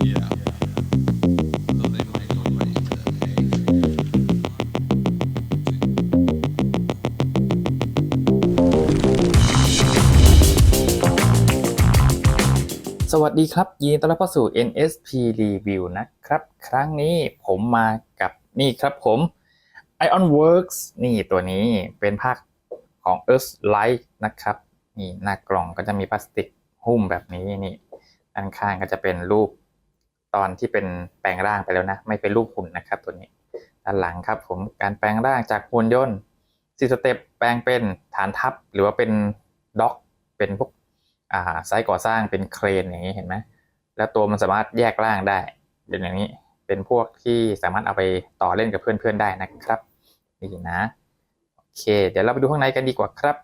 สวัสดีครับ ยินดีต้อนรับเข้าสู่ NSP Review นะครับ ครั้งนี้ผมมากับนี่ครับผม Ion Works นี่ตัวนี้เป็นภาคของ Earth Light นะครับ นี่หน้ากล่องก็จะมีพลาสติกหุ้มแบบนี้นี่ด้านข้างก็จะเป็นรูป ตอนที่เป็นแปลงร่างไปแล้วนะ ไม่เป็นรูปหุ่นนะครับตัวนี้ ด้านหลังครับผมการแปลงร่างจากหุ่นยนต์สี่สเต็ปแปลงเป็นฐานทัพหรือว่าเป็นด็อก เป็นพวกอ่าไซต์ก่อสร้างเป็นเครนอย่างนี้เห็นไหมแล้วตัวมันสามารถแยกร่างได้เป็นอย่างนี้เป็นพวกที่สามารถเอาไปต่อเล่นกับเพื่อนๆได้นะครับนี่นะโอเค เดี๋ยวเราไปดูข้างในกันดีกว่าครับ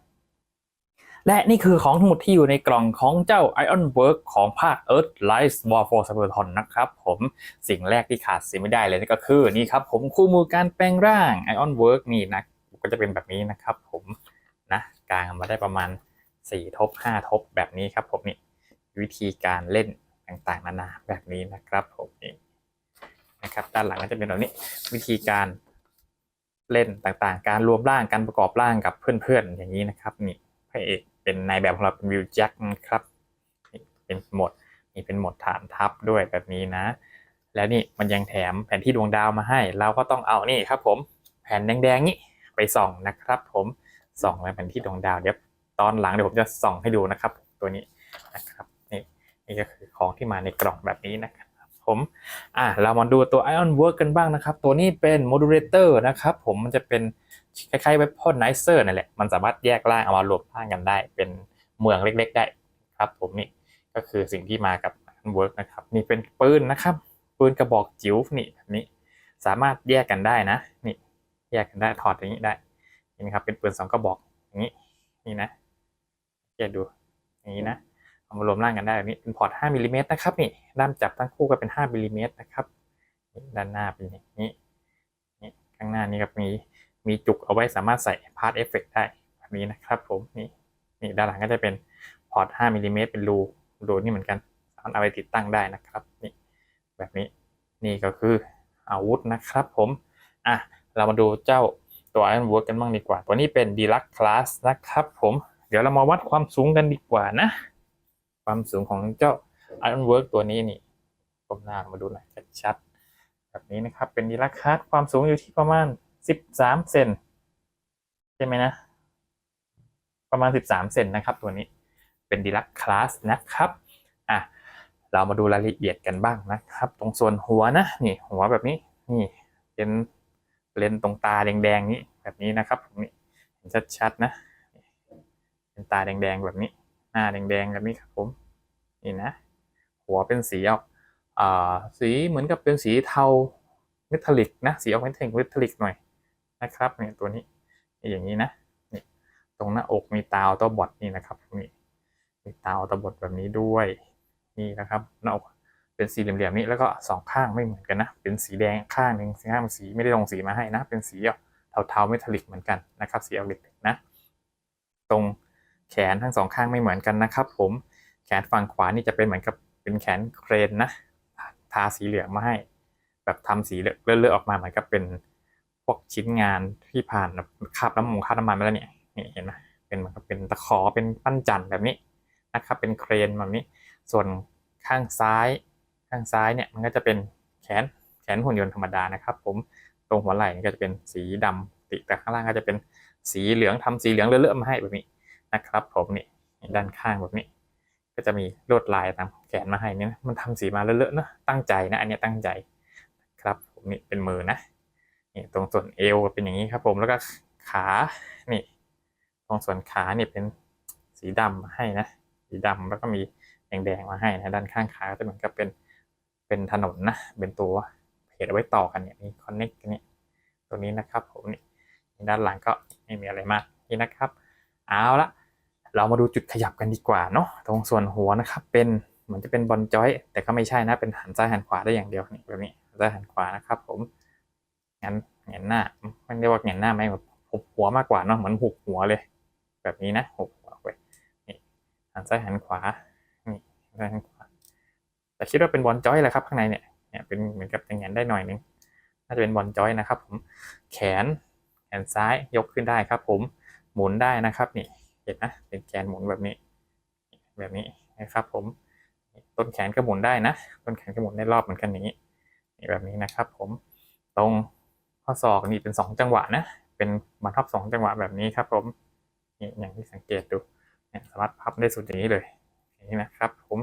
และนี่คือของทั้งหมดที่อยู่ในกล่องของเจ้า Iron Work ของภาค Earth Rise War for c y b e r t r o n นะครับผมสิ่งแรกที่ขาดเสียไม่ได้เลยนั่นก็คือนี่ครับผมคู่มือการแปลงร่าง Iron Work นี่นะก็จะเป็นแบบนี้นะครับผมนะกลางมาได้ประมาณสี่ทบห้าทบแบบนี้ครับผมนี่วิธีการเล่นต่างๆนานาแบบนี้นะครับผมนี่นะครับด้านหลังก็จะเป็นแบบนี้วิธีการเล่นต่างๆ การรวมร่างการประกอบร่างกับเพื่อนๆอย่างนี้นะครับนี่พระเอก เป็นนายแบบของเราเป็นวิวแจ็คนะครับ เป็นหมดนี่เป็นหมดฐานทัพด้วยแบบนี้นะ แล้วนี่มันยังแถมแผนที่ดวงดาวมาให้ เราก็ต้องเอานี่ครับ ผมแผ่นแดงๆนี้ไปส่องนะครับ ผมส่องในแผนที่ดวงดาวเดี๋ยวตอนหลังเดี๋ยวผมจะส่องให้ดูนะครับ ตัวนี้นะครับนี่นี่ก็คือของที่มาในกล่องแบบนี้นะครับผมอะเรามาดูตัว Ion Work กันบ้างนะครับ ตัวนี้เป็น Modulator นะครับ ผมมันจะเป็น คล้ายๆ Weaponizer นั่นแหละ มันสามารถแยกร่างเอามารวมร่างกันได้ เป็นเมืองเล็ก ๆ ได้ครับ ผมนี่ก็คือสิ่งที่มากับ Iron Work นะครับนี่เป็นปืนนะครับปืนกระบอกจิ๋วนี่แบบนี้ สามารถแยกกันได้นะนี่แยกกันได้ถอดอย่างนี้ได้นี่นะครับเป็นปืนสองกระบอกอย่างนี้นี่นะแกดูอย่างนี้นะเอามารวมร่างกันได้แบบนี้เป็นพอร์ต5มิลลิเมตรนะครับนี่ด้ามจับทั้งคู่ก็เป็น5มิลลิเมตรนะครับด้านหน้าเป็นอย่างนี้นี่ข้างหน้านี่ก็มี มีจุกเอาไว้สามารถใส่พาร์ทเอฟเฟกได้แบบนี้นะครับผมนี่นี่ด้านหลังก็จะเป็นพอร์ต 5มิลลิเมตรเป็นรูรูนี่เหมือนกันสามารถเอาไปติดตั้งได้นะครับนี่แบบนี้นี่ก็คืออาวุธนะครับผมอะเรามาดูเจ้าตัว Iron Work กันบ้างดีกว่า ตัวนี้เป็น Deluxe Class นะครับผมเดี๋ยวเรามาวัดความสูงกันดีกว่านะ ความสูงของเจ้า Iron Work ตัวนี้นี่ก้มหน้ามาดูหน่อยชัดๆแบบนี้นะครับเป็นดีลักคัสความสูงอยู่ที่ประมาณ 13เซนใช่ไหมนะ ประมาณ13เซนนะครับ ตัวนี้เป็นดีลักคลาสนะครับอะเรามาดูรายละเอียดกันบ้างนะครับ ตรงส่วนหัวนะนี่หัวแบบนี้นี่เป็นเลนตรงตาแดงๆนี้แบบนี้นะครับนี่เห็นชัดๆนะเป็นตาแดงๆแบบนี้ หน้าแดงๆแบบนี้ครับผมนี่นะ หัวเป็นสีออกอ่าสีเหมือนกับเป็นสีเทาเมทัลลิกนะสีออกเมทัลลิกเมทัลลิกหน่อย นะครับเนี่ยตัวนี้นี่อย่างนี้นะนี่ตรงหน้าอกมีตาออโต้บอทนี่นะครับนี่มีตาออโต้บอทแบบนี้ด้วยนี่นะครับหน้าอกเป็นสีเหลี่ยมๆนี้แล้วก็สองข้างไม่เหมือนกันนะ เป็นสีแดงข้างหนึ่งสีข้างเป็นสีไม่ได้ลงสีมาให้นะ เป็นสีเทาๆเมทัลลิกเหมือนกันนะครับ สีออกเด็กๆนะ ตรงแขนทั้งสองข้างไม่เหมือนกันนะครับ ผมแขนฝั่งขวานี่จะเป็นเหมือนกับเป็นแขนเครนนะ ทาสีเหลืองมาให้ แบบทำสีเลืองเลือะๆออกมาเหมือนกับเป็น พวกชิ้นงานที่ผ่านคาบน้ำมันคาบน้ำมันมาแล้วเนี่ยนี่เห็นไหมเป็นเหมือนกับเป็นตะขอเป็นปั้นจันทร์แบบนี้นะครับเป็นเครนแบบนี้ ส่วนข้างซ้ายข้างซ้ายเนี่ยมันก็จะเป็นแขนแขนหุ่นยนต์ธรรมดานะครับ ผมตรงหัวไหล่ก็จะเป็นสีดำติแต่ข้างล่างก็จะเป็นสีเหลืองทำสีเหลืองเลอะๆมาให้แบบนี้นะครับ ผมนี่ด้านข้างแบบนี้ ก็จะมีลวดลายตามแขนมาให้นี่นะมันทำสีมาเลอะๆเนะตั้งใจนะอันนี้ตั้งใจครับผมนี่เป็นมือนะ นี่ตรงส่วนเอวเป็นอย่างนี้ครับผมแล้วก็ขานี่ ตรงส่วนขาเนี่ยเป็นสีดำมาให้นะสีดำแล้วก็มีแดงๆมาให้นะด้านข้างขาจะเหมือนกับเป็นเป็นถนนนะเป็นตัวเพจเอาไว้ต่อกันเนี่ยนี่คอนเน็กกันเนี่ยตัวนี้นะครับผมนี่ด้านหลังก็ไม่มีอะไรมากนี่นะครับ เอาละเรามาดูจุดขยับกันดีกว่าเนาะตรงส่วนหัวนะครับ เป็นเหมือนจะเป็นบอลจอย แต่ก็ไม่ใช่นะเป็นหันซ้ายหันขวาได้อย่างเดียวนี่แบบนี้หันซ้ายหันขวานะครับ ผม งันเงนหน้าไม่เรียกว่าเงนหน้าไหมแบบหุบหัวมากกว่าเนาะเหมือนหุบหัวเลย แบบนี้นะหุบหัวไปนี่หันซ้ายหันขวานี่หันซ้ายหันขวาแต่คิดว่าเป็นบอลจอยแหละครับข้างในเนี่ยเนี่ยเป็นเหมือนกับอย่างนั้นได้หน่อยนึงน่าจะเป็นบอลจอยนะครับ ผมแขนแขนซ้ายยกขึ้นได้ครับ ผมหมุนได้นะครับนี่เห็นนะเป็นแขนหมุนแบบนี้ แบบนี้นะครับ ผมต้นแขนก็หมุนได้นะ ต้นแขนก็หมุนได้รอบเหมือนกันอย่างนี้นี่แบบนี้นะครับ ผมตรง ข้อศอกนี่เป็นสองจังหวะนะ เป็นบังคับสองจังหวะแบบนี้ครับผมนี่อย่างที่สังเกตดูเนี่ยสามารถพับได้สุดอย่างนี้เลยนี้นะครับ ผม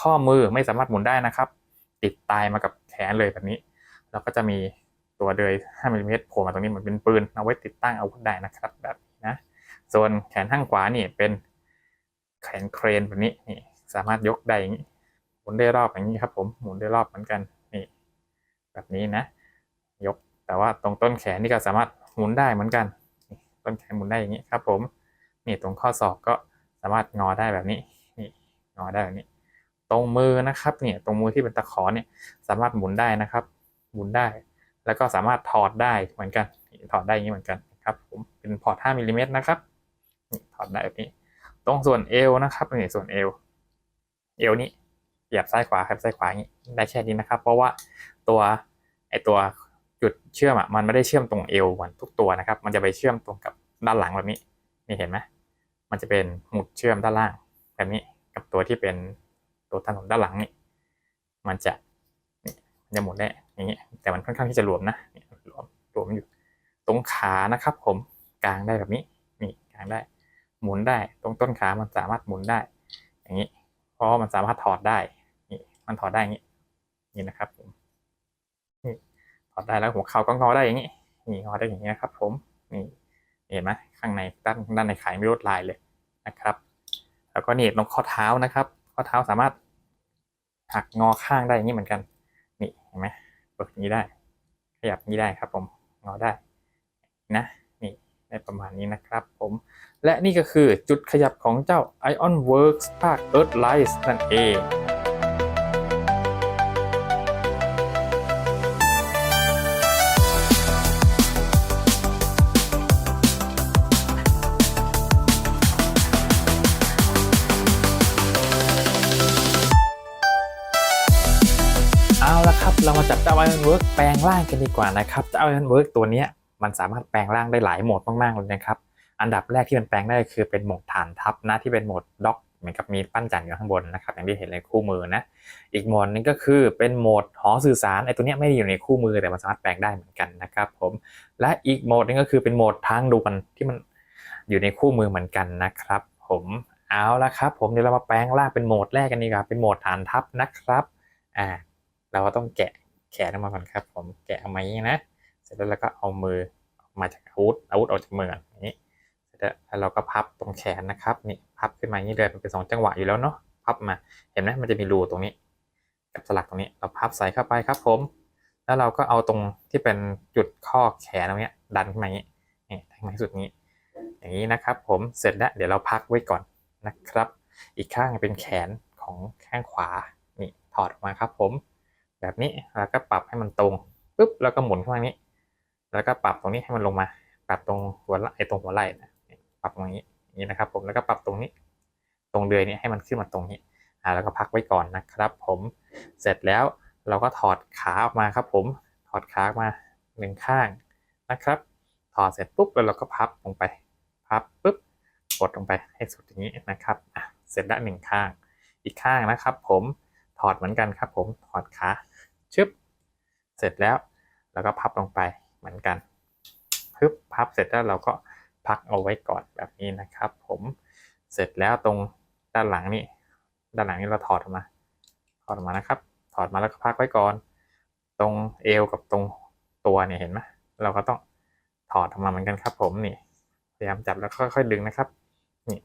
ข้อมือไม่สามารถหมุนได้นะครับ ติดตายมากับแขนเลยแบบนี้ แล้วก็จะมีตัวเดือย5มิลลิเมตรโผล่มาตรงนี้เหมือนเป็นปืนเอาไว้ติดตั้งอาวุธได้นะครับ แบบนี้นะส่วนแขนข้างขวานี่เป็นแขนเครนแบบนี้นี่สามารถยกได้อย่างนี้หมุนได้รอบอย่างนี้ครับ ผมหมุนได้รอบเหมือนกันนี่แบบนี้นะ ยก แต่ว่าตรงต้นแขนนี่ก็สามารถหมุนได้เหมือนกัน ต้นแขนหมุนได้อย่างนี้ครับ ผมนี่ตรงข้อศอกก็สามารถงอได้แบบนี้นี่งอได้แบบนี้ ตรงมือนะครับเนี่ยตรงมือที่เป็นตะขอเนี่ยสามารถหมุนได้นะครับหมุนได้ แล้วก็สามารถถอดได้เหมือนกันถอดได้อย่างนี้เหมือนกันครับผมเป็นพอร์ต5มิลลิเมตรนะครับถอดได้แบบนี้ ตรงส่วนเอวนะครับนี่ส่วนเอวเอวนี้เหยียบซ้ายขวาครับซ้ายขวาอย่างนี้ได้แค่นี้นะครับ เพราะว่าตัวไอตัว จุดเชื่อมอะมันไม่ได้เชื่อมตรงเอวหมือนทุกตัวนะครับ มันจะไปเชื่อมตรงกับด้านหลังแบบนี้นี่เห็นไหมมันจะเป็นหมุดเชื่อมด้านล่างแบบนี้กับตัวที่เป็นตัวถนนด้านหลังนี่มันจะนี่มันจะหมุนได้อย่างนี้แต่มันค่อนข้างที่จะหลวมนะนี่หลวมหลวมอยู่ตรงขานะครับผมกลางได้แบบนี้นี่กางได้ หมุนได้ตรงต้นขามันสามารถหมุนได้ อย่างนี้ เพราะว่ามันสามารถถอดได้นี่มันถอดได้อย่างนี้นี่นะครับผม ถอดได้แล้วหัวเข่าก็งอได้อย่างนี้นี่งอได้อย่างนี้นะครับ ผมนี่เห็นไหมข้างในด้านด้านในขายไมีลดลายเลยนะครับ แล้วก็นี่ตรงข้อเท้านะครับ ข้อเท้าสามารถหักงอข้างได้อย่างนี้เหมือนกัน นี่เห็นไหมกดอย่างนี้ได้ ขยับนี้ได้ครับ ผมงอได้นะนี่ได้ประมาณนี้นะครับ ผม และนี่ก็คือจุดขยับของเจ้า Ion Works ภาค Earth Light นั่นเอง ละครับเรามาจับเจ้า Iron Work แปลงร่างกันดีกว่านะครับเจ้า Iron Work ตัวนี้มันสามารถแปลงร่างได้หลายโหมดมากๆเลยนะครับ อันดับแรกที่มันแปลงได้คือเป็นโหมดฐานทัพนะที่เป็นโหมดด็อกเหมือนกับมีปั้นจันทร์อยู่ข้างบนนะครับอย่างที่เห็นในคู่มือนะ อีกโหมดนึงก็คือเป็นโหมดหอสื่อสารไอ้ตัวนี้ไม่ได้อยู่ในคู่มือแต่มันสามารถแปลงได้เหมือนกันนะครับผมและอีกโหมดนึงก็คือเป็นโหมดทางด่วนที่มันอยู่ในคู่มือเหมือนกันนะครับ ผมเอาละครับ ผมเดี๋ยวเรามาแปลงร่างเป็นโหมดแรกกันดีกว่าเป็นโหมดฐานทัพนะครับอ่าเราก็ต้องแกะ แขนออกมาก่อนครับผมแกะออกมาอย่างนี้นะ เสร็จแล้วเราก็เอามือออกมาจากอาวุธอาวุธออกจากมืออย่างนี้เสร็จแล้วเราก็พับตรงแขนนะครับนี่พับขึ้นมาอย่างนี้เลยมันเป็นสองจังหวะอยู่แล้วเนาะพับมาเห็นไหมมันจะมีรูตรงนี้ กับสลักตรงนี้เราพับใส่เข้าไปครับผม แล้วเราก็เอาตรงที่เป็นจุดข้อแขนตรงนี้ดันขึ้นมาอย่างนี้นี่ดันมาให้สุดนี้ อย่างนี้นะครับ ผมเสร็จแล้วเดี๋ยวเราพักไว้ก่อนนะครับ อีกข้างเป็นแขนของข้างขวานี่ถอดออกมาครับผม แบบนี้แล้วก็ปรับให้มันตรงปุ๊บแล้วก็หมุนข้างนี้ แล้วก็ปรับตรงนี้ให้มันลงมา ปรับตรงหัวไหล่ตรงหัวไหล่นะปรับตรงนี้นี้นะครับ ผมแล้วก็ปรับตรงนี้ ตรงเดือยนี้ให้มันขึ้นมาตรงนี้อ่าแล้วก็พักไว้ก่อนนะครับ ผมเสร็จแล้วเราก็ถอดขาออกมาครับ ผมถอดขาออกมาหนึ่งข้างนะครับ ถอดเสร็จปุ๊บแล้วเราก็พับลงไป พับปุ๊บกดลงไปให้สุดอย่างนี้นะครับอะเสร็จล้วหนึ่งข้างอีกข้างนะครับ ผม ถอดเหมือนกันครับ ผมถอดขาชึบเสร็จแล้วเราก็พับลงไปเหมือนกันพึบพับเสร็จแล้วเราก็พักเอาไว้ก่อนแบบนี้นะครับ ผมเสร็จแล้วตรงด้านหลังนี่ด้านหลังนี่เราถอดออกมา ถอดออกมานะครับ ถอดมาแล้วก็พักไว้ก่อน ตรงเอวกับตรงตัวเนี่ยเห็นไหมเราก็ต้องถอดออกมาเหมือนกันครับ ผมนี่พยายามจับแล้วค่อยๆดึงนะครับ นี่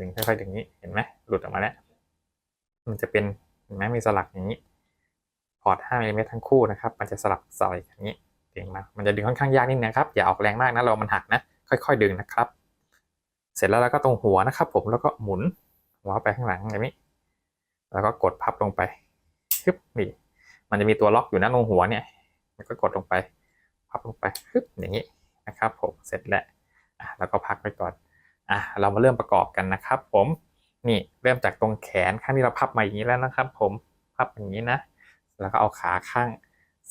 ดึงค่อยๆดึงนี้เห็นไหมหลุดออกมาแล้ว มันจะเป็น เห็นไหมมีสลักอย่างนี้ พอร์ต5มิลลิเมตรทั้งคู่นะครับ มันจะสลับใส่อย่างนี้เก่งมากมันจะดึงค่อนข้างยากนิดนึงครับ อย่าออกแรงมากนะเรามันหักนะ ค่อยๆ ดึงนะครับ เสร็จแล้วเราก็ตรงหัวนะครับ ผม แล้วก็หมุนหัวไปข้างหลังแบบนี้ แล้วก็กดพับลงไปฮึบนี่ มันจะมีตัวล็อกอยู่นะตรงหัวเนี่ย มันก็กดลงไป พับลงไปฮึบอย่างนี้นะครับ ผม เสร็จแล้ว อะ แล้วก็พักไว้ก่อน อะ เรามาเริ่มประกอบกันนะครับ ผม นี่เริ่มจากตรงแขนข้างที่เราพับมาอย่างนี้แล้วนะครับ ผมพับอย่างนี้นะแล้วก็เอาขาข้าง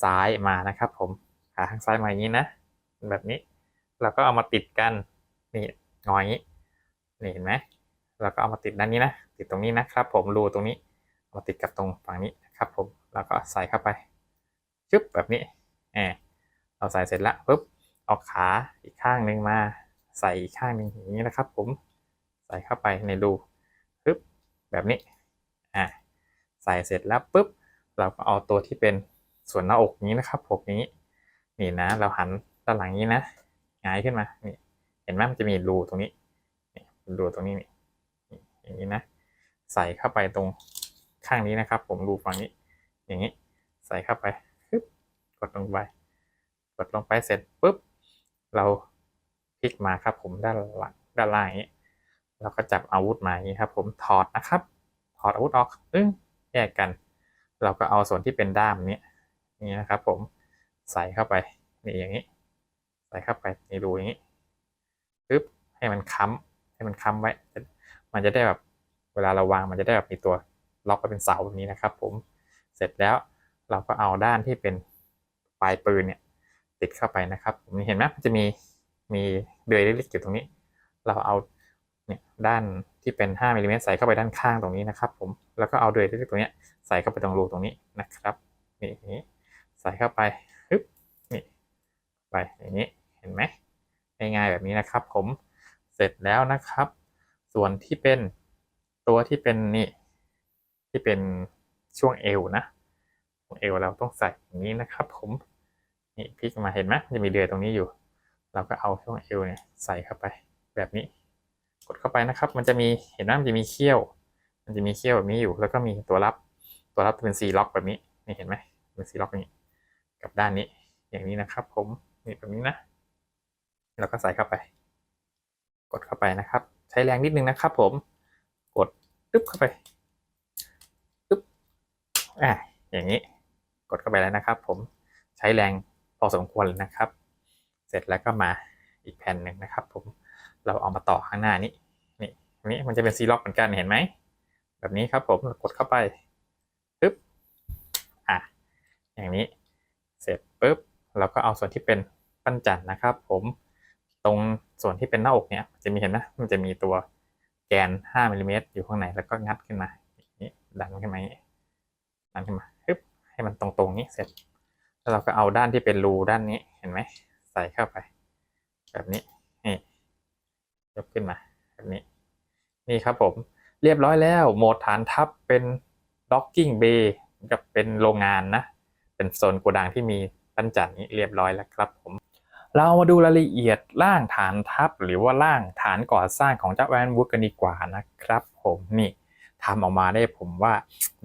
ซ้ายมานะครับ ผมขาข้างซ้ายมาอย่างนี้นะแบบนี้ แล้วก็เอามาติดกันนี่งอยนี้นี่เห็นไหมแล้วก็เอามาติดด้านนี้นะติดตรงนี้นะครับ ผมรูตรงนี้ามาติดกับตรงฝั่งนี้นะครับ ผมแล้วก็ใส่เข้าไปชึบแบบนี้แอบเราใส่เสร็จแล้วปุ๊บเอาขาอีกข้างหนึ่งมา ใส่อีกข้างหนึ่งอย่างนี้นะครับ ผมใส่เข้าไปในรู แบบนี้อ่าใส่เสร็จแล้วปุ๊บ เราก็เอาตัวที่เป็นส่วนหน้าอกนี้นะครับผมนี้นี่นะ เราหันด้านหลังนี้นะงายขึ้นมานี่เห็นไหมมันจะมีรูตรงนี้นี่รูตรงนี้นี่นี่อย่างนี้นะ ใส่เข้าไปตรงข้างนี้นะครับ ผมรูฝั่งนี้ อย่างนี้ ใส่เข้าไปปึ๊บกดลงไปกดลงไปเสร็จปุ๊บ เราพลิกมาครับผมด้านหลังด้านล่างอย่างนี้ เราก็จับอาวุธมาอย่างนี้ครับ ผมถอดนะครับ ถอดอาวุธออกตึ้งแยกกัน เราก็เอาส่วนที่เป็นด้ามนี้นี่นะครับ ผมใส่เข้าไปนี่อย่างนี้ ใส่เข้าไปในรูอย่างนี้ปึ๊บให้มันค้ำให้มันค้ำไว้ มันจะได้แบบเวลาเราวางมันจะได้แบบมีตัวล็อกไว้เป็นเสาแบบนี้นะครับ ผมเสร็จแล้วเราก็เอาด้านที่เป็นปลายปืนเนี่ย ติดเข้าไปนะครับผมเห็นไหมมันจะมีมีเดือยเล็กๆอยู่ตรงนี้ เราเอา เนี่ยด้านที่เป็น5มิลลิเมตรใส่เข้าไปด้านข้างตรงนี้นะครับ ผมแล้วก็เอาเดือยเล็กๆตรงนี้ใส่เข้าไปตรงรูตรงนี้นะครับนี่นี้ใส่เข้าไปปึ๊บนี่ไปอย่างนี้เห็นไหมง่ายๆแบบนี้นะครับ ผมเสร็จแล้วนะครับ ส่วนที่เป็นตัวที่เป็นนี่ที่เป็นช่วงเอวนะช่วงเอวเราต้องใส่อย่างนี้นะครับ ผมนี่พลิกมาเห็นไหมมันจะมีเดือยตรงนี้อยู่ เราก็เอาช่วงเอวเนี่ยใส่เข้าไปแบบนี้ กดเข้าไปนะครับ มันจะมีเห็นไหมมันจะมีเขี้ยว มันจะมีเขี้ยวแบบนี้อยู่ แล้วก็มีตัวรับ ตัวรับเป็นซีล็อกแบบนี้ นี่เห็นไหมเป็นซีล็อกนี้ กับด้านนี้ อย่างนี้นะครับ ผม นี่แบบนี้นะ แล้วก็ใส่เข้าไป กดเข้าไปนะครับ ใช้แรงนิดนึงนะครับ ผม กดตึ๊บเข้าไปตึ๊บ อ่าอย่างนี้ กดเข้าไปแล้วนะครับ ผม ใช้แรงพอสมควรเลยนะครับ เสร็จแล้วก็มาอีกแผ่นหนึ่งนะครับ ผม เราเอามาต่อข้างหน้านี้นี่อันนี้มันจะเป็นซีล็อกเหมือนกันเห็นไหมแบบนี้ครับผมกดเข้าไปปึ๊บอะอย่างนี้เสร็จปุ๊บเราก็เอาส่วนที่เป็นปั้นจันทร์นะครับ ผมตรงส่วนที่เป็นหน้าอกเนี่ยจะมีเห็นไหมมันจะมีตัวแกน5มิลลิเมตรอยู่ข้างในแล้วก็งัดขึ้นมาอย่างนี้ดันขึ้นมาดันขึ้นมาปึ๊บให้มันตรงๆนี้เสร็จ แล้วเราก็เอาด้านที่เป็นรูด้านนี้เห็นไหมใส่เข้าไป แบบนี้นี่ ยกขึ้นมาแบบนี้ นี่ครับผม เรียบร้อยแล้ว โหมดฐานทัพเป็น docking bay กับเป็นโรงงานนะ เป็นโซนโกดังที่มีปั้นจันนี้เรียบร้อยแล้วครับผม เรามาดูรายละเอียดร่างฐานทัพหรือว่าร่างฐานก่อสร้างของเจ้าแวนวูดกันดีกว่านะครับ ผมนี่ทำออกมาได้ผมว่า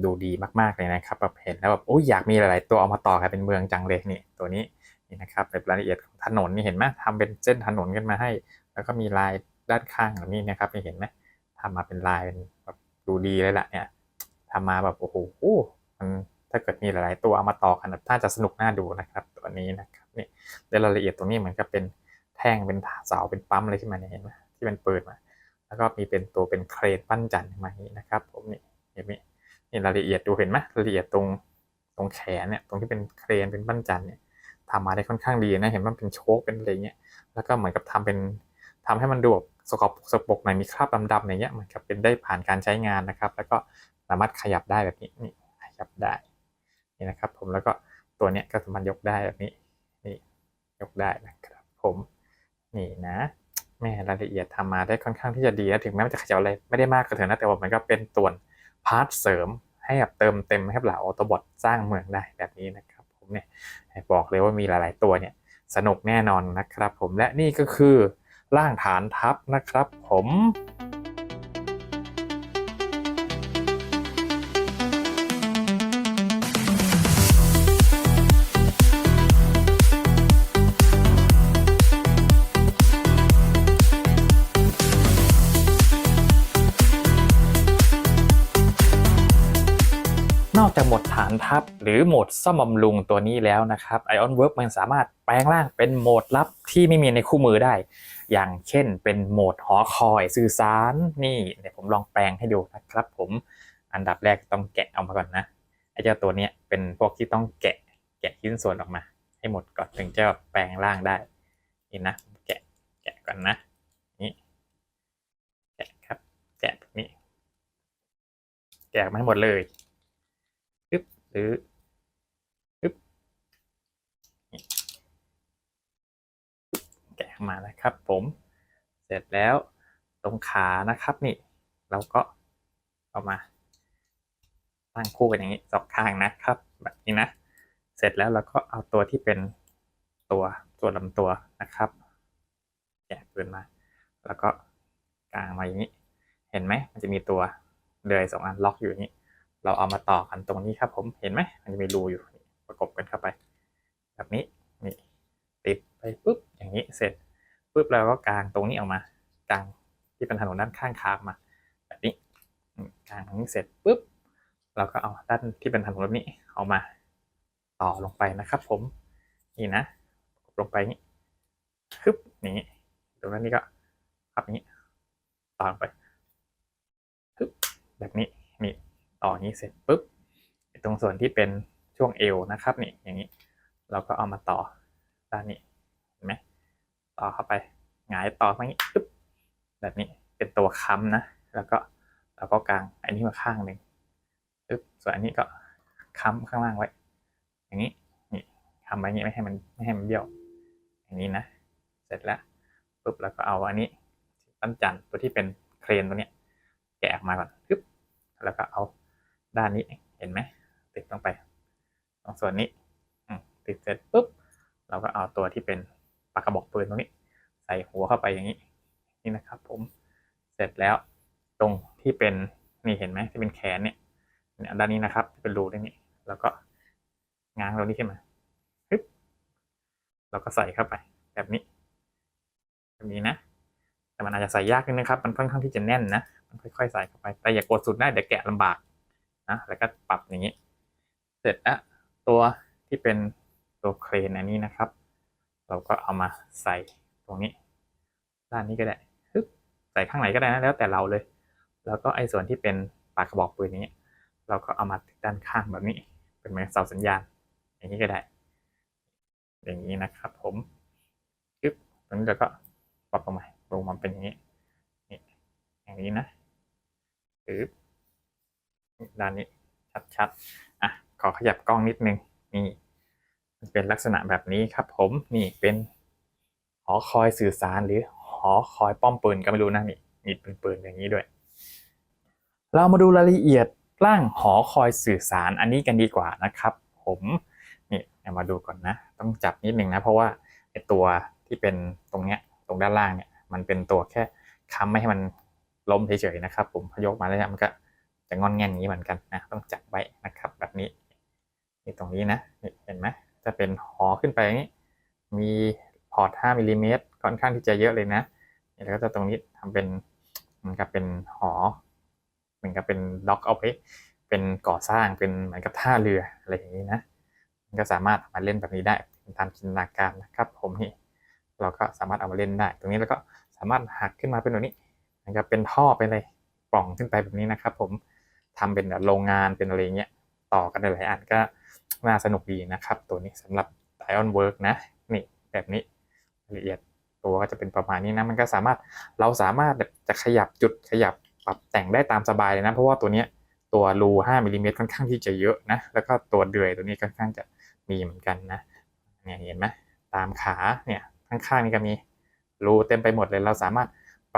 ดูดีมากๆเลยนะครับแบบเห็นแล้วแบบโอ้ยอยากมีหลาย ๆ ตัวเอามาต่อกันเป็นเมืองจังเลยนี่ตัวนี้นี่นะครับแบบรายละเอียดของถนนนี่เห็นไหมทำเป็นเส้นถนนขึ้นมาให้ แล้วก็มีลาย ด้านข้างแบบนี้นะครับเห็นไหมทำมาเป็นลายเป็นแบบดูดีเลยล่ะเนี่ยทำมาแบบโอ้โหมันถ้าเกิดมีหลาย ๆ ตัวเอามาต่อกันน่าจะสนุกน่าดูนะครับ ตัวนี้นะครับนี่ในรายละเอียดตรงนี้เหมือนกับเป็นแท่งเป็นเสาเป็นปั๊มอะไรขึ้นมาเนี่ยเห็นไหมที่เป็นปืนมา แล้วก็มีเป็นตัวเป็นเครนปั้นจันทร์มาอย่างนี้นะครับผมนี่เห็นไหมนี่รายละเอียดดูเห็นไหมรายละเอียดตรงตรงแขนเนี่ยตรงที่เป็นเครนเป็นปั้นจันทร์เนี่ยทำมาได้ค่อนข้างดีนะเห็นว่าเป็นโชคเป็นอะไรเงี้ยแล้วก็เหมือนกับทำเป็นทำให้มันดูแบบ สกปรกสกปรกหน่อยมีคราบดำๆอย่างเงี้ยมือนกับเป็นได้ผ่านการใช้งานนะครับ แล้วก็สามารถขยับได้แบบนี้นี่ขยับได้นี่นะครับผมแล้วก็ตัวเนี้ยก็สามารถยกได้แบบนี้นี่ยกได้นะครับ ผมนี่นะแม่รายละเอียดทำมาได้ค่อนข้างที่จะดีนะถึงแม้มันจะขยับอะไรไม่ได้มากก็เถอะนะแต่ว่ามันก็เป็นตัวนพาร์ทเสริมให้แบบเติมเต็มให้เหล่าออโตบอทสร้างเมืองได้แบบนี้นะครับ ผมเนี่ยบอกเลยว่ามีหลาย ๆ ตัวเนี่ยสนุกแน่นอนนะครับ ผมและนี่ก็คือ ร่างฐานทัพนะครับผมนอกจากโหมดฐานทัพหรือโหมดซ่อมบำรุงตัวนี้แล้วนะครับ Ion Work มันสามารถแปลงร่างเป็นโหมดลับที่ไม่มีในคู่มือได้ อย่างเช่นเป็นโหมดหอคอยสื่อสารนี่เดี๋ยวผมลองแปลงให้ดูนะครับ ผมอันดับแรกต้องแกะเอามาก่อนนะไอ้เจ้าตัวนี้เป็นพวกที่ต้องแกะแกะชิ้นส่วนออกมา ให้หมดก่อนถึงจะแปลงร่างได้นี่นะแกะแกะก่อนนะนี่แกะครับแกะแบบนี้แกะมาให้หมดเลยปึ๊บหรือปึ๊บนี่แกะออก มานะครับ ผมเสร็จแล้วตรงขานะครับนี่ เราก็เอามาตั้งคู่กันอย่างนี้สองข้างนะครับ แบบนี้นะ เสร็จแล้วเราก็เอาตัวที่เป็นตัวตัวลำตัวนะครับแกะปืนมา แล้วก็กางมาอย่างนี้ เห็นไหมมันจะมีตัวเดือยสองอันล็อกอยู่อย่างนี้ เราเอามาต่อกันตรงนี้ครับ ผมเห็นไหมมันจะมีรูอยู่นี่ประกบกันเข้าไป แบบนี้นี่ติดไปปุ๊บอย่างนี้เสร็จ ปุ๊บเราก็กางตรงนี้ออกมากางที่เป็นถนนด้านข้างขาออกมา แบบนี้กางตรงนี้เสร็จปุ๊บเราก็เอาด้านที่เป็นถนนแบบนี้เอามาต่อลงไปนะครับผมนี่นะลงไปนี้คึบอย่างนี้ตรงนั้นนี่ก็พับนี้ต่อลงไปคึบแบบนี้นี่ต่ออย่างนี้เสร็จปุ๊บตรงส่วนที่เป็นช่วงเอวนะครับนี่อย่างนี้ เราก็เอามาต่อด้านนี้ ต่อเข้าไปหงายต่อมางนี้ปึ๊บแบบนี้เป็นตัวค้ำนะ แล้วก็เราก็กางอันนี้มาข้างหนึ่งปึ๊บส่วนอันนี้ก็ค้ำข้างล่างไว้ อย่างนี้นี่ทำไว้งนี้ไม่ให้มันไม่ให้มันเบี้ยว อย่างนี้นะ เสร็จแล้วปุ๊บแล้วก็เอาอันนี้ตั้นจันตัวที่เป็นเครนตัวเนี้ยแกะออกมาก่อนปึ๊บแล้วก็เอาด้านนี้เห็นไหมติดลงไปตรงส่วนนี้ติดเสร็จปุ๊บเราก็เอาตัวที่เป็น ปากกระบอกปืนตรงนี้ ใส่หัวเข้าไปอย่างนี้นี่นะครับผมเสร็จแล้วตรงที่เป็นนี่เห็นไหมที่เป็นแขนเนี่ยเนี่ยด้านนี้นะครับที่เป็นรูตรงนี้ แล้วก็ง้างตรงนี้ขึ้นมาปึ๊บเราก็ใส่เข้าไป แบบนี้แบบนี้นะ แต่มันอาจจะใส่ยากนิดนึงครับ มันค่อนข้างที่จะแน่นนะมันค่อยๆใส่เข้าไป แต่อย่ากดสุดได้เดี๋ยวแกะลำบากนะแล้วก็ปรับอย่างนี้ เสร็จแล้วตัวที่เป็นตัวเครนอันนี้นะครับ เราก็เอามาใส่ตรงนี้ ด้านนี้ก็ได้ปึ๊บใส่ข้างไหนก็ได้นะแล้วแต่เราเลย แล้วก็ไอ้ส่วนที่เป็นปากกระบอกปืนนี้ เราก็เอามาติดด้านข้างแบบนี้ เป็นเหมือนเสาสัญญาณ อย่างนี้ก็ได้ อย่างนี้นะครับผมปึ๊บตรงนี้เราก็ปรับลงมาลงมาเป็นอย่างนี้นี่อย่างนี้นะปึ๊บด้านนี้ชัดๆอะขอขยับกล้องนิดนึงนี่ เป็นลักษณะแบบนี้ครับผมนี่เป็นหอคอยสื่อสารหรือหอคอยป้อมปืนก็ไม่รู้นะนี่มีเป็นปืนอย่างนี้ด้วย เรามาดูรายละเอียดร่างหอคอยสื่อสารอันนี้กันดีกว่านะครับ ผมนี่มาดูก่อนนะ ต้องจับนิดนึงนะ เพราะว่าไอตัวที่เป็นตรงเนี้ยตรงด้านล่างเนี่ยมันเป็นตัวแค่ค้ำไม่ให้มันล้มเฉยๆนะครับ ผมพยกมาแล้วมันก็จะงอนแง่นอย่างนี้เหมือนกันนะต้องจับไว้นะครับ แบบนี้นี่ตรงนี้นะนี่เห็นไหม จะเป็นหอขึ้นไปอย่างนี้ มีพอร์ต 5มิลลิเมตรค่อนข้างที่จะเยอะเลยนะแล้วก็จะตรงนี้ทำเป็นเหมือนกับเป็นหอเหมือนกับเป็นล็อกเอาไว้เป็นก่อสร้างเป็นเหมือนกับท่าเรืออะไรอย่างนี้นะมันก็สามารถเอามาเล่นแบบนี้ได้เป็นตามจินตนาการนะครับ ผมนี่เราก็สามารถเอามาเล่นได้ ตรงนี้แล้วก็สามารถหักขึ้นมาเป็นแบบนี้เหมือนกับเป็นท่อไปเลยปล่องขึ้นไปแบบนี้นะครับ ผมทำเป็นโรงงานเป็นอะไรเงี้ยต่อกันหลายอันก็ น่าสนุกดีนะครับ ตัวนี้สำหรับ Ion Work นะ นี่แบบนี้รายละเอียดตัวก็จะเป็นประมาณนี้นะ มันก็สามารถเราสามารถจะขยับจุดขยับปรับแต่งได้ตามสบายเลยนะ เพราะว่าตัวนี้ตัวรู5มิลลิเมตรค่อนข้างที่จะเยอะนะ แล้วก็ตัวเดือยตัวนี้ค่อนข้างจะมีเหมือนกันนะเนี่ยเห็นไหมตามขาเนี่ยข้างๆนี่ก็มีรูเต็มไปหมดเลยเราสามารถ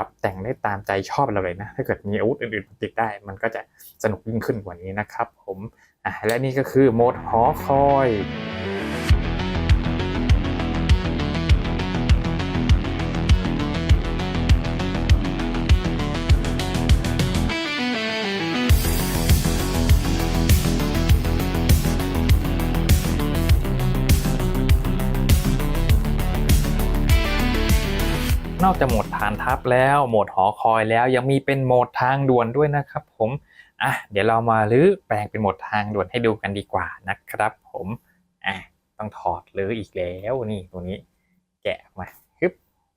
รับแต่งได้ตามใจชอบเราเลยนะ ถ้าเกิดมีอาวุธอื่นๆติดได้ มันก็จะสนุกยิ่งขึ้นกว่านี้นะครับผม อะและนี่ก็คือโหมดหอคอย จากโหมดฐานทัพแล้วโหมดหอคอยแล้วยังมีเป็นโหมดทางด่วนด้วยนะครับผมอะเดี๋ยวเรามาลื้อแปลงเป็นโหมดทางด่วนให้ดูกันดีกว่านะครับผมอะต้องถอดลื้ออีกแล้วนี่ตัวนี้ แกะมาฮึบ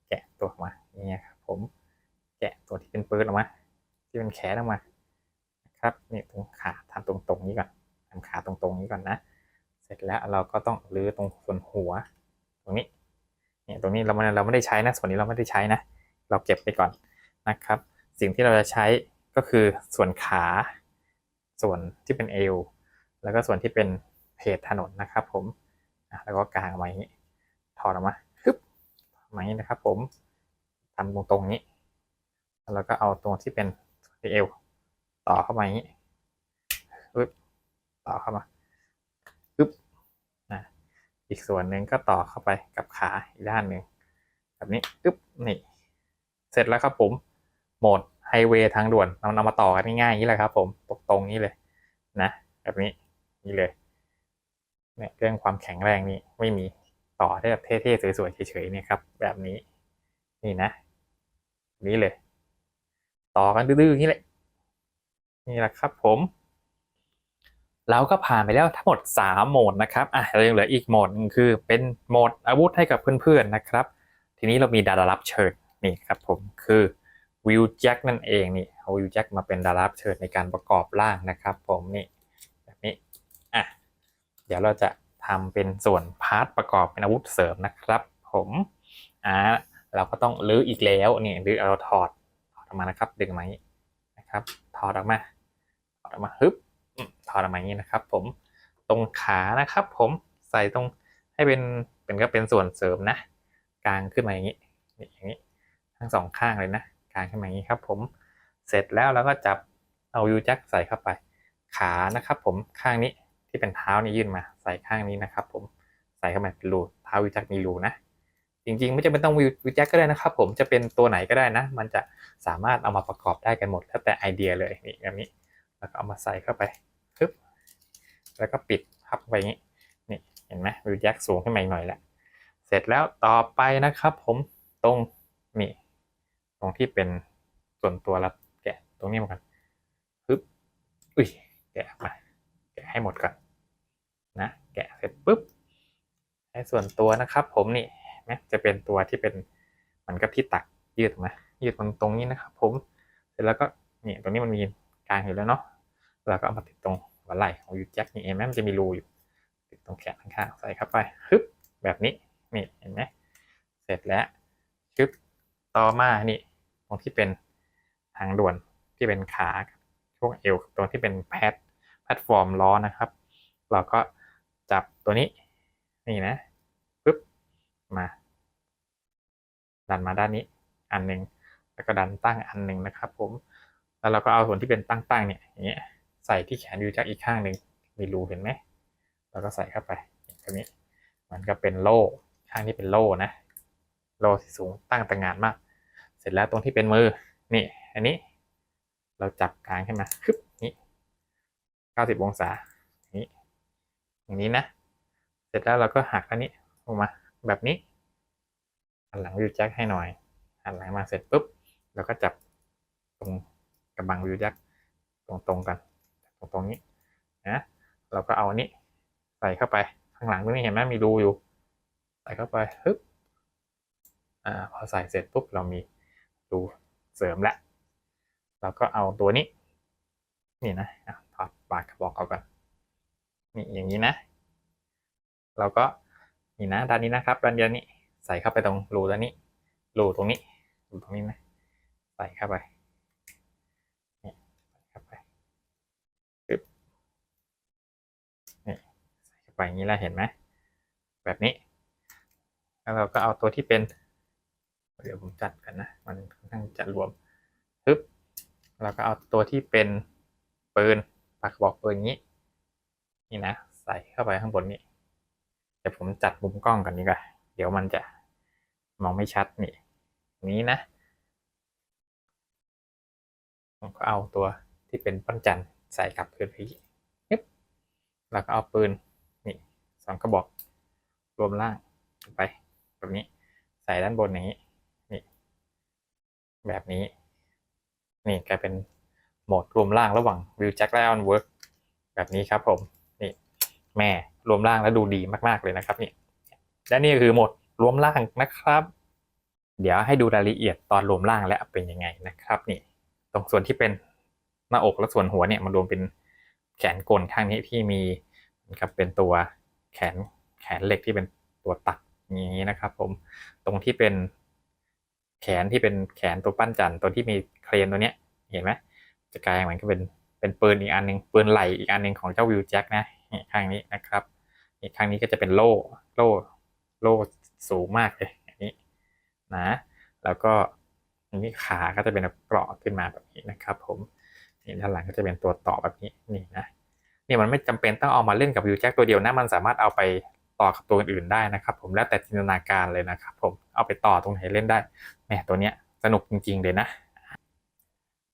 แกะตัวมาเนี่ยครับผมแกะตัวที่เป็นปืนออกมา ที่เป็นแขนออกมานะครับนี่ตรงขาทำตรงๆนี้ก่อนทำขาตรงๆนี้ก่อนนะ เสร็จแล้วเราก็ต้องรื้อตรงส่วนหัว ตรงนี้ เนี่ยตรงนี้เราไม่เราไม่ได้ใช้นะส่วนนี้เราไม่ได้ใช้นะ เราเก็บไปก่อนนะครับ สิ่งที่เราจะใช้ก็คือส่วนขา ส่วนที่เป็นเอว แล้วก็ส่วนที่เป็นเพจถนนนะครับ ผมแล้วก็กางออกมาอย่างนี้ ถอดออกมาฮึบมาอย่างนี้นะครับ ผมทำตรงตรงนี้ แล้วก็เอาตรงที่เป็นเอว ต่อเข้ามาอย่างนี้ปึ๊บต่อเข้ามา อีกส่วนหนึ่งก็ต่อเข้าไปกับขาอีกด้านหนึ่งแบบนี้ปึ๊บนี่ เสร็จแล้วครับผมโหมดไฮเวย์ทางด่วนเรานำมาต่อกันง่ายๆอย่างนี้แหละครับ ผมตรงๆนี้เลยนะแบบนี้นี่เลยเนี่ยเรื่องความแข็งแรงนี่ไม่มีต่อได้แบบเท่ๆสวยๆเฉยๆเนี่ยครับ แบบนี้ นี่นะ นี้เลย ต่อกันดื้อๆอย่างนี้เลยนี่แหละครับผม เราก็ผ่านไปแล้วทั้งหมด 3 โหมดนะครับอะเรายังเหลืออีกโหมดหนึงคือเป็นโหมดอาวุธให้กับเพื่อนๆนะครับ ทีนี้เรามีดารารับเชิญนี่ครับผมคือวิวแจ็คนั่นเองนี่เอาวิวแจ็คมาเป็นดารารับเชิญในการประกอบร่างนะครับผมนี่แบบนี้อะเดี๋ยวเราจะทำเป็นส่วนพาร์ทประกอบเป็นอาวุธเสริมนะครับ ผมอะเราก็ต้องรื้ออีกแล้วนี่รื้อเอาถอดถอดออกมานะครับดึงมาอย่างนี้นะครับถอดออกมาถอดออกมาฮึบ ถอดออกมาอย่างนี้นะครับ ผมตรงขานะครับ ผมใส่ตรงให้เป็นเป็นก็เป็นส่วนเสริมนะ กลางขึ้นมาอย่างนี้นี่อย่างนี้ ทั้งสองข้างเลยนะกลางขึ้นมาอย่างนี้ครับ ผมเสร็จแล้วเราก็จับเอายูแจ็คใส่เข้าไป ขานะครับ ผมข้างนี้ที่เป็นเท้านี่ยื่นมา ใส่ข้างนี้นะครับ ผมใส่เข้ามาเป็นรูเท้ายูแจ็คมีรูนะจริงๆไม่จำเป็นต้องวิววิวแจ็คก็ได้นะครับ ผมจะเป็นตัวไหนก็ได้นะ มันจะสามารถเอามาประกอบได้กันหมดแล้วแต่ไอเดียเลยนี่แบบนี้แล้วก็เอามาใส่เข้าไป แล้วก็ปิดพับไว้อย่างนี้นี่เห็นไหมวิวแจ็คสูงขึ้นมาอีกหน่อยแล้วเสร็จแล้วต่อไปนะครับ ผมตรงนี่ตรงที่เป็นส่วนตัวรับแกะตรงนี้มาก่อนปึ๊บอุ้ยแกะมาแกะให้หมดก่อนนะแกะเสร็จปุ๊บให้ส่วนตัวนะครับ ผมนี่เห็นไหมจะเป็นตัวที่เป็นเหมือนกับที่ตักยืดมายืดตรงตรงนี้นะครับ ผมเสร็จแล้วก็นี่ตรงนี้มันมีกลางอยู่แล้วเนาะเราก็เอามาติดตรง หัวไหล่ของยูแจ็คนี่เห็นไหมมันจะมีรูอยู่ติดตรงแขนข้างๆใส่เข้าไปฮึบแบบนี้นี่เห็นไหมเสร็จแล้วชึบต่อมานี่ตรงที่เป็นทางด่วนที่เป็นขาช่วงเอวตรงที่เป็นแพดแพลตฟอร์มล้อนะครับ เราก็จับตัวนี้นี่นะปึ๊บมาดันมาด้านนี้อันหนึ่งแล้วก็ดันตั้งอันหนึ่งนะครับ ผม แล้วเราก็เอาส่วนที่เป็นตั้งๆเนี่ยอย่างเงี้ย ใส่ที่แขนยูจากอีกข้างหนึ่งมีรูเห็นไหมแล้วก็ใส่เข้าไปแบบนี้ มันก็เป็นโล่ข้างที่เป็นโล่นะ โล่ที่สูงตั้งต่างงานมาก เสร็จแล้วตรงที่เป็นมือนี่ อันนี้ เราจับกลางขึ้นมาคึบนี่เก้าสิบองศานี่อย่างนี้นะ เสร็จแล้วเราก็หักอันนี้ออกมาแบบนี้หันหลังวิวแจ็คให้หน่อยหันหลังมาเสร็จปุ๊บเราก็จับตรงกระบังวิวแจ็คตรงๆกัน ตรงตรงนี้นะเราก็เอาอันนี้ ใส่เข้าไปข้างหลังตรงนี้เห็นไหมมีรูอยู่ ใส่เข้าไปฮึบอ่าพอใส่เสร็จปุ๊บเรามีรูเสริมแล้วเราก็เอาตัวนี้ นี่นะถอดปากกระบอกออกก่อนนี่อย่างนี้นะ เราก็นี่นะด้านนี้นะครับด้านเดียวนี้ใส่เข้าไปตรงรูด้านนี้รูตรงนี้รูตรงนี้นะใส่เข้าไปนี่ใส่เข้าไปปึ๊บนี่ใส่เข้า ไปอย่างนี้แล้วเห็นไหมแบบนี้ แล้วเราก็เอาตัวที่เป็น เดี๋ยวผมจัดกันนะ มันค่อนข้างจะรวมปึ๊บเราก็เอาตัวที่เป็นปืนปากกระบอกปืนงนี้ นี่นะ ใส่เข้าไปข้างบนนี้เดี๋ยวผมจัดมุมกล้องกันนี้ก่อนเดี๋ยวมันจะมองไม่ชัดนี่นี้นะผมก็เอาตัวที่เป็นปั้นจันใส่กลับคืนไปปึ๊บแล้วก็เอาปืน สองกระบอก รวมล่างไป แบบนี้ ใส่ด้านบนอย่างนี้นี่แบบนี้ นี่กลายเป็นโหมดรวมล่างระหว่างวิวแจ็คและออนเวิร์กแบบนี้ครับผมนี่แม่รวมล่างแล้วดูดีมาก ๆ เลยนะครับนี่และนี่คือโหมดรวมล่างนะครับ เดี๋ยวให้ดูรายละเอียดตอนรวมล่างและเป็นยังไงนะครับ นี่ ตรงส่วนที่เป็นหน้าอกและส่วนหัวเนี่ยมันรวมเป็นแขนกลข้างนี้ที่มีเหมือนกับเป็นตัว แขนแขนเหล็กที่เป็นตัวตัดอย่างนี้นะครับ ผมตรงที่เป็นแขนที่เป็นแขนตัวปั้นจันตัวที่มีเครนตัวเนี้ยเห็นไหมจะกลายเหมือนกับเป็นเป็นปืนอีกอันหนึ่งปืนไหลอีกอันหนึ่งของเจ้าวิวแจ็คนะข้างนี้นะครับอีกข้างนี้ก็จะเป็นโล่โล่โล่สูงมากเลยอันนี้นะแล้วก็อันนี้ขาก็จะเป็นเกราะขึ้นมาแบบนี้นะครับ ผมนี่ด้านหลังก็จะเป็นตัวต่อแบบนี้นี่นะ นี่มันไม่จำเป็นต้องเอามาเล่นกับวิวแจ็คตัวเดียวนะมันสามารถเอาไปต่อกับตัวอื่นได้นะครับผมแล้วแต่จินตนาการเลยนะครับผมเอาไปต่อตรงไหนเล่นได้แหมตัวเนี้ยสนุกจริง ๆ เลยนะ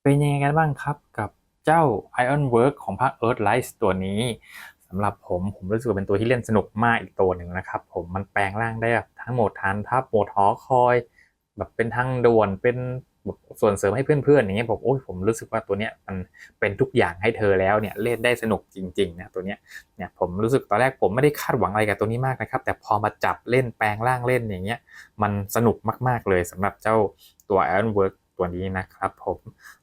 เป็นยังไงกันบ้างครับกับเจ้า Iron Work ของภาค Earth Rise ตัวนี้สำหรับผมผมรู้สึกว่าเป็นตัวที่เล่นสนุกมากอีกตัวหนึ่งนะครับผมมันแปลงร่างได้แบบทั้งโหมดทานทัพโหมดหอคอย แบบเป็นทางด่วนเป็น ส่วนเสริมให้เพื่อนๆอย่างเงี้ยผมโอ้ยผมรู้สึกว่าตัวเนี้ยมันเป็นทุกอย่างให้เธอแล้วเนี่ยเล่นได้สนุกจริงๆนะตัวเนี้ยเนี่ยผมรู้สึกตอนแรกผมไม่ได้คาดหวังอะไรกับตัวนี้มากนะครับแต่พอมาจับเล่นแปลงร่างเล่นอย่างเงี้ยมันสนุกมากๆเลยสำหรับเจ้าตัว Iron Work ตัวนี้นะครับผม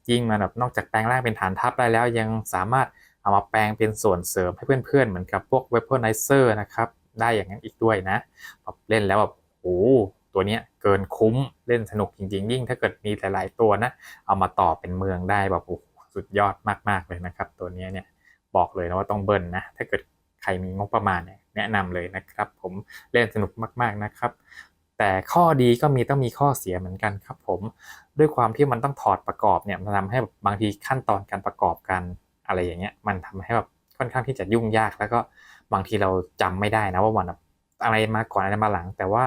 ยิ่งมันแบบนอกจากแปลงร่างเป็นฐานทัพได้แล้วยังสามารถเอามาแปลงเป็นส่วนเสริมให้เพื่อนๆเหมือนกับพวก Weaponizer นะครับได้อย่างนั้นอีกด้วยนะแบบเล่นแล้วแบบโอ้ ตัวเนี้ยเกินคุ้มเล่นสนุกจริง ๆ ยิ่งถ้าเกิดมีหลาย ๆ ตัวนะ เอามาต่อเป็นเมืองได้แบบโอ้สุดยอดมากๆเลยนะครับ ตัวนี้เนี่ยบอกเลยนะว่าต้องเบิ้ลนนะ ถ้าเกิดใครมีงบประมาณเนี่ยแนะนำเลยนะครับ ผมเล่นสนุกมากๆนะครับ แต่ข้อดีก็มีต้องมีข้อเสียเหมือนกันครับ ผมด้วยความที่มันต้องถอดประกอบเนี่ยมันทำให้แบบบางทีขั้นตอนการประกอบกันอะไรอย่างเงี้ยมันทำให้แบบค่อนข้างที่จะยุ่งยากแล้วก็บางทีเราจำไม่ได้นะว่ามันอะไรมาก่อนอะไรมาหลัง แต่ว่า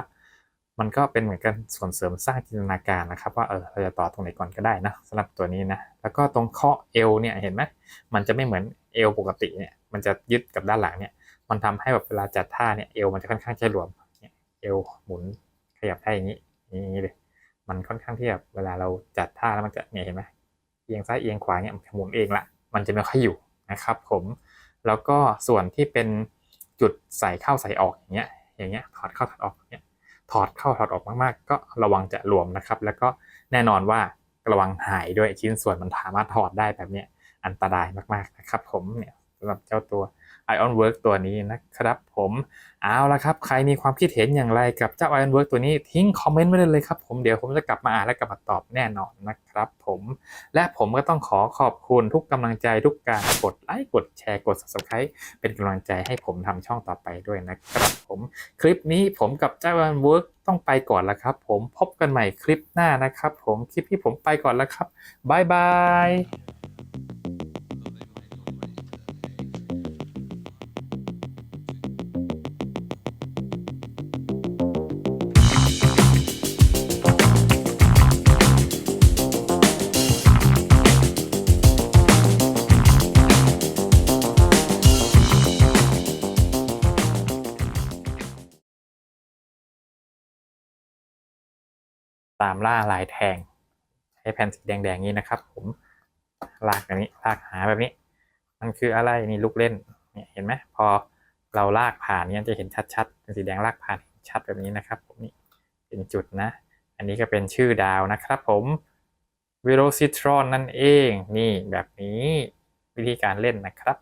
มันก็เป็นเหมือนกันส่วนเสริมสร้างจินตนาการนะครับว่าเออเราจะต่อตรงไหนก่อนก็ได้นะสำหรับตัวนี้นะแล้วก็ตรงข้อเอวเนี่ยเห็นไหมมันจะไม่เหมือนเอวปกติเนี่ยมันจะยึดกับด้านหลังเนี่ยมันทำให้แบบเวลาจัดท่าเนี่ยเอวมันจะค่อนข้างจะหลวมเอวหมุนขยับได้อย่างนี้อย่างนี้เลยมันค่อนข้างที่แบบเวลาเราจัดท่าแล้วมันจะเนี่ยเห็นไหมเอียงซ้ายเอียงขวาเนี่ยมันหมุนเองละมันจะไม่ค่อยอยู่นะครับ ผมแล้วก็ส่วนที่เป็นจุดใส่เข้าใส่ออกอย่างเงี้ยอย่างเงี้ยถอดเข้าถอดออกเนี่ย ถอดเข้าถอดออกมากๆ ก็ระวังจะหลวมนะครับ แล้วก็แน่นอนว่าระวังหายด้วยชิ้นส่วนมันสามารถถอดได้แบบเนี้ยอันตรายมากๆนะครับ ผมเนี่ยสำหรับเจ้าตัว IonWork ตัวนี้นะครับผมเอาละครับ ใครมีความคิดเห็นอย่างไรกับเจ้า IonWork ตัวนี้ทิ้งคอมเมนต์ไว้ได้เลยครับผมเดี๋ยวผมจะกลับมาอ่านและกลับมาตอบแน่นอนนะครับผมและผมก็ต้องขอขอบคุณทุกกำลังใจทุกการกดไลค์กดแชร์กด subscribe เป็นกำลังใจให้ผมทำช่องต่อไปด้วยนะครับผมคลิปนี้ผมกับเจ้า IonWork ต้องไปก่อนแล้วครับ ผมพบกันใหม่คลิปหน้านะครับ ผมคลิปที่ผมไปก่อนแล้วครับบายบาย ตามล่าลายแทงใช้แผ่นสีแดงๆนี้นะครับ ผมลากแบบนี้ลากหาแบบนี้ มันคืออะไรนี่ลูกเล่นเนี่ยเห็นไหมพอเราลากผ่านเนี่ยจะเห็นชัดๆเป็นสีแดงลากผ่านเห็นชัดแบบนี้นะครับ ผมนี่เป็นจุดนะ อันนี้ก็เป็นชื่อดาวนะครับ ผมวิโรซิตรอนนั่นเองนี่แบบนี้วิธีการเล่นนะครับ